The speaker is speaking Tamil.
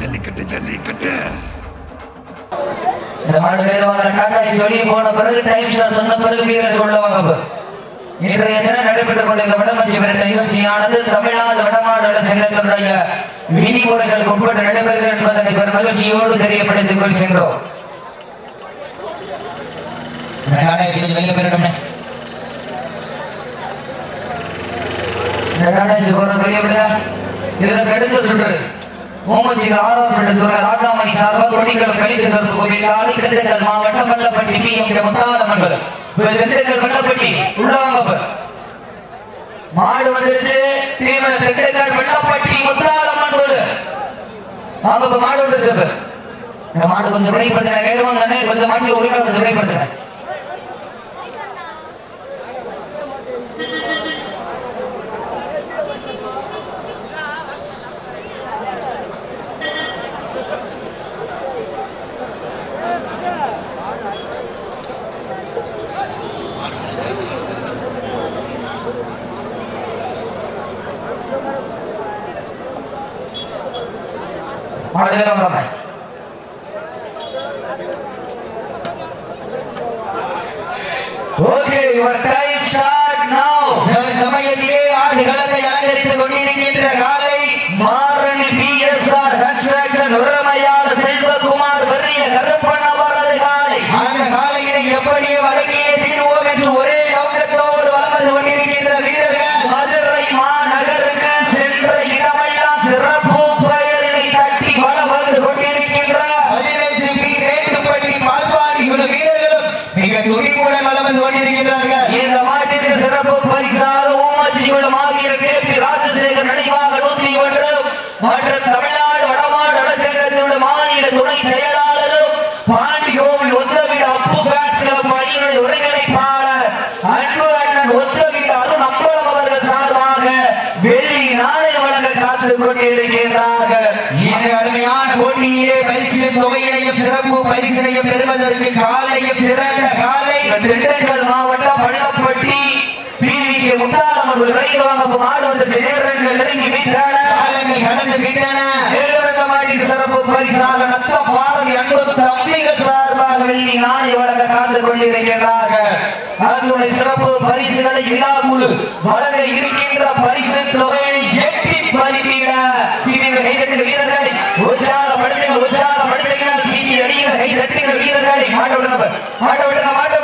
ஜல்லிக்கட்டு ஜல்லிக்கட்டு. இந்த மாடு காக்காய் சொல்லி போன பிறகு டைம் சொன்ன பிறகு வீரர்கள் உள்ள வகுப்பு இன்றைய தினம் நடைபெற்றுக் கொண்டிருந்த வடமஞ்சி விரட்ட நிகழ்ச்சியானது தமிழ்நாடு வடமாடு சங்கத்தினுடைய விதிமுறைகளுக்கு உட்பட்டு நடைபெறுகிறது என்பதனை பெரும் மகிழ்ச்சியோடு தெரியப்படுத்திக் கொள்கின்றோம். வெளியே போற சுற்று. மூமச்சிக்கு ஆறாம் என்று சொல்ற ராஜாமணி சார்பாக கொடிகள் கழித்து கருப்பு கோவில் காலை திண்டுக்கல் மாவட்டம் வல்லப்பட்டி பி எம் முத்தாலம் என்பது இப்ப திண்டுக்கல் வல்லப்பட்டி உள்ளாங்க மாடு வந்துருச்சு. தீவிர திண்டுக்கல் வெள்ளப்பட்டி முத்தாலம் என்பது நாங்க மாடு வந்துருச்சு இந்த மாடு கொஞ்சம் விரைப்படுத்தின வந்தானே கொஞ்சம் மாட்டி உரிமை கொஞ்சம் விரைப்படுத்தின மாடு ஓகே யுவர் டைம் ஸ்டார்ட் நவ சமயத்திலே ஆடுகளத்தை அலங்கரித்துக் கொண்டிருக்கின்ற காலை மாரணி பிஎஸ்ஆர் கன்ஸ்ட்ரக்ஷன் உரமையாள செல்வகுமார் பெரிய கருப்பன் அவரது காலை. அந்த காலையினை எப்படியே வழங்கியே தீர்வோம் என்று ஒரே ஊமச்சிகுளம் ஆகிய ராஜசேகர் நினைவாக நூத்தி ஒன்று. மற்றும் தமிழ்நாடு வடமாடு நலச்சங்கத்தினுடைய மாநில துணை செயலாளரும் பாண்டி கோவில் ஒத்தவீடு அப்பு கிளப் அணியினுடைய ஒருங்கிணைப்பாளர் அன்பு அண்ணன் ஒத்தவீடு அருண் அம்பலம் அவர்கள் சார்பாக வெள்ளி நாணய வழங்க காத்துக் கொண்டிருக்கின்றார்கள். இந்த கடுமையான போட்டியிலே பரிசு தொகையினையும் சிறப்பு பரிசினையும் பெறுவதற்கு காலையும் சிறந்த காலை. திண்டுக்கல் மாவட்டம் பள்ளப்பட்டி அவர்கள் விரைந்து வாங்க மாடு வந்து சேர்றங்கள் நெருங்கி விட்டான. கடந்து விட்டன. ஏழுரங்கமாட்டிக்கு சிறப்பு பரிசாக நத்த பாரதி அன்பு தம்பிகள் சார்பாக வெள்ளி நாணய வழங்க காத்துக் கொண்டிருக்கிறார்கள் அதனுடைய சிறப்பு பரிசுகளை விழா குழு வழங்க இருக்கின்ற பரிசு தொகையை எட்டி பறித்திட சிறிய கைதட்டுங்க வீரர்களை உற்சாகப்படுத்துங்க உற்சாகப்படுத்துங்க சீட்டி அடிக்கிற கை தட்டுங்க வீரர்களை. மாட்ட விடுங்க மாட்ட விடுங்க மாட்ட